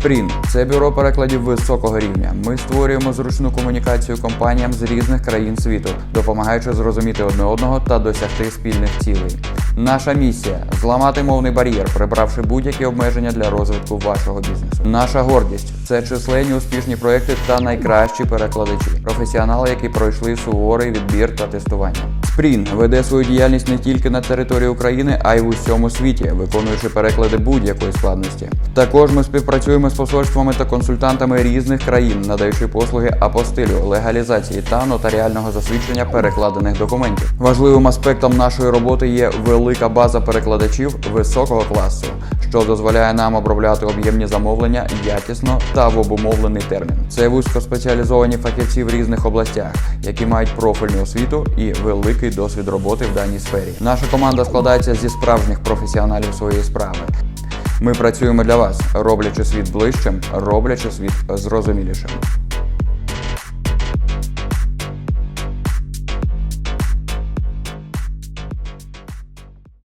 Спрін це бюро перекладів високого рівня. Ми створюємо зручну комунікацію компаніям з різних країн світу, допомагаючи зрозуміти одне одного та досягти спільних цілей. Наша місія зламати мовний бар'єр, прибравши будь-які обмеження для розвитку вашого бізнесу. Наша гордість це численні успішні проекти та найкращі перекладачі, професіонали, які пройшли суворий відбір та тестування. Спрін веде свою діяльність не тільки на території України, а й в усьому світі, виконуючи переклади будь-якої складності. Також ми співпрацюємо з посольствами та консультантами різних країн, надаючи послуги апостилю, легалізації та нотаріального засвідчення перекладених документів. Важливим аспектом нашої роботи є велика база перекладачів високого класу, що дозволяє нам обробляти об'ємні замовлення якісно та в обумовлений термін. Це вузькоспеціалізовані фахівці в різних областях, які мають профільну освіту і великий досвід роботи в даній сфері. Наша команда складається зі справжніх професіоналів своєї справи. Ми працюємо для вас, роблячи світ ближчим, роблячи світ зрозумілішим.